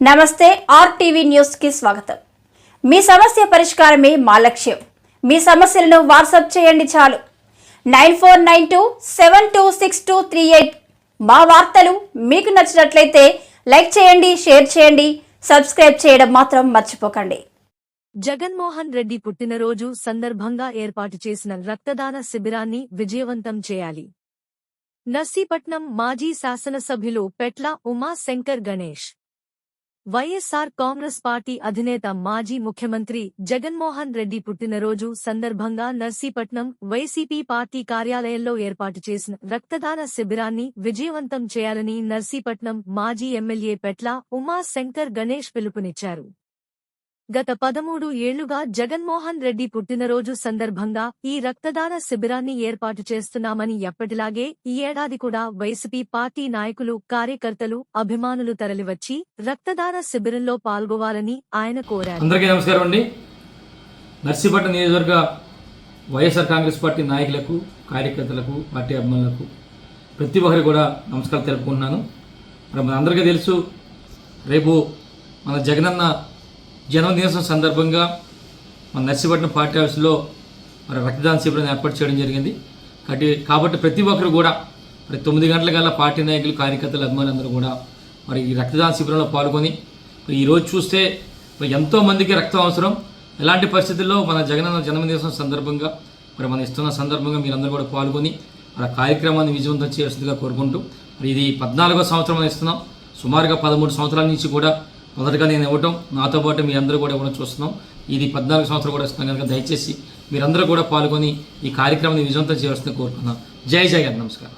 నమస్తే ఆర్టీవీ న్యూస్కి స్వాగతం. మీ సమస్య పరిష్కారమే మా లక్ష్యం. మీ సమస్యలను వాట్సాప్ చేయండి చాలు. Nine four nine two seven two six two three eight మా వార్తలు మీకు నచ్చినట్లయితే లైక్ చేయండి షేర్ చేయండి సబ్స్క్రైబ్ చేయడం మాత్రం మర్చిపోకండి. జగన్మోహన్ రెడ్డి పుట్టినరోజు సందర్భంగా ఏర్పాటు చేసిన రక్తదాన శిబిరాన్ని విజయవంతం చేయాలి. నర్సీపట్నం మాజీ శాసనసభ్యులు పెట్ల ఉమా శంకర్ గణేష్ వైఎస్సార్ కాంగ్రెస్ పార్టీ అధినేత మాజీ ముఖ్యమంత్రి జగన్మోహన్ రెడ్డి పుట్టినరోజు సందర్భంగా నర్సీపట్నం వైసీపీ పార్టీ కార్యాలయంలో ఏర్పాటు చేసిన రక్తదాన శిబిరాన్ని విజయవంతం చేయాలని నర్సీపట్నం మాజీ ఎమ్మెల్యే పెట్ల ఉమా శంకర్ గణేష్ పిలుపునిచ్చారు. గత పదమూడు ఏళ్ళుగా జగన్మోహన్ రెడ్డి పుట్టినరోజు సందర్భంగా ఈ రక్తదాన శిబిరాన్ని ఏర్పాటు చేస్తున్నామని ఎప్పటిలాగే ఈ ఏడాది కూడా వైసీపీ పార్టీ నాయకులు కార్యకర్తలు అభిమానులు తరలివచ్చి రక్తదాన శిబిరంలో పాల్గొవాలని ఆయన కోరారు. అందరికీ నమస్కారం అండి. నర్సీపట్నం నియోజకవర్గ వైఎస్ఆర్ కాంగ్రెస్ పార్టీ నాయకులకు కార్యకర్తలకు పార్టీ అభిమానులకు ప్రతి ఒక్కరికి కూడా నమస్కారం తెలుపుకుంటున్నాను. మరి మన అందరికీ తెలుసు రేపు మన జగనన్న జన్మదినోత్సవం సందర్భంగా మన నర్సిపట్నం పార్టీ హౌస్లో మరి రక్తదాన శిబిరం ఏర్పాటు చేయడం జరిగింది. కాబట్టి కాబట్టి ప్రతి ఒక్కరు కూడా మరి తొమ్మిది గంటల కల్లా పార్టీ నాయకులు కార్యకర్తలు అభిమానులందరూ కూడా మరి ఈ రక్తదాన శిబిరంలో పాల్గొని ఈరోజు చూస్తే ఎంతోమందికి ఎంతో మందికి రక్తం అవసరం. ఎలాంటి పరిస్థితుల్లో మన జగనన్న జన్మదినోత్సవం సందర్భంగా మరి మనం ఇస్తున్న సందర్భంగా మీరందరూ కూడా పాల్గొని మన కార్యక్రమాన్ని విజయవంతం చేయాల్సిందిగా కోరుకుంటూ మరి ఇది పద్నాలుగో సంవత్సరం మనం ఇస్తున్నాం. సుమారుగా పదమూడు సంవత్సరాల నుంచి కూడా మొదటగా నేను ఇవ్వటం నాతో పాటు మీ అందరూ కూడా ఇవ్వడం చూస్తున్నాం. ఇది పద్నాలుగు సంవత్సరాలు కూడా ఇస్తున్నాం కనుక దయచేసి మీరందరూ కూడా పాల్గొని ఈ కార్యక్రమాన్ని విజయవంతం చేయాల్సిందిగా కోరుకుంటున్నాం. జై జగన్ నమస్కారం.